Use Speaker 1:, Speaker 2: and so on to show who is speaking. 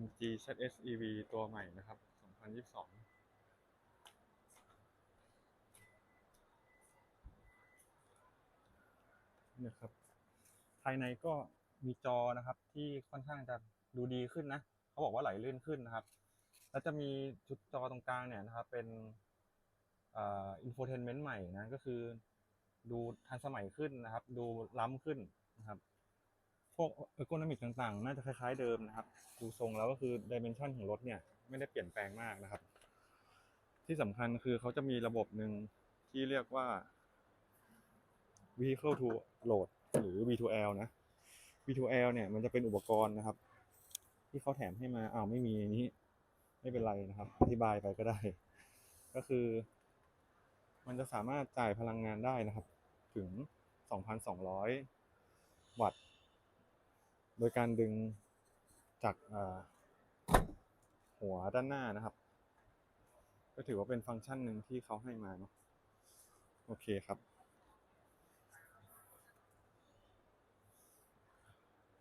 Speaker 1: MG ZS EV ตัวใหม่นะครับ 2022เนี่ยครับภายในก็มีจอนะครับ ที่ค่อนข้างจะดูดีขึ้นนะเขาบอกว่าไหลลื่นขึ้นนะครับ แล้วจะมีชุดจอตรงกลางเนี่ยนะครับ เป็นอินโฟเทนเมนต์ใหม่นะก็คือดูทันสมัยขึ้นนะครับ ดูล้ำขึ้นนะครับ โกนมิกต่างๆ น่าจะคล้ายๆเดิมนะครับ ดูทรงแล้วก็คือดิเมนชันของรถเนี่ย ไม่ได้เปลี่ยนแปลงมากนะครับ ที่สำคัญคือเขาจะมีระบบหนึ่งที่เรียกว่า vehicle to load หรือ V2L นะ V2L เนี่ยมันจะเป็นอุปกรณ์นะครับ ที่เขาแถมให้มาอ้าวไม่มีอันนี้ ไม่เป็นไรนะครับ อธิบายไปก็ได้ ก็คือ มันจะสามารถจ่ายพลังงานได้นะครับ ถึง 2,200 วัตต์ โดยการดึงจากหัวด้านหน้านะครับ ก็ถือว่าเป็นฟังก์ชันหนึ่งที่เขาให้มาเนาะโอเคครับ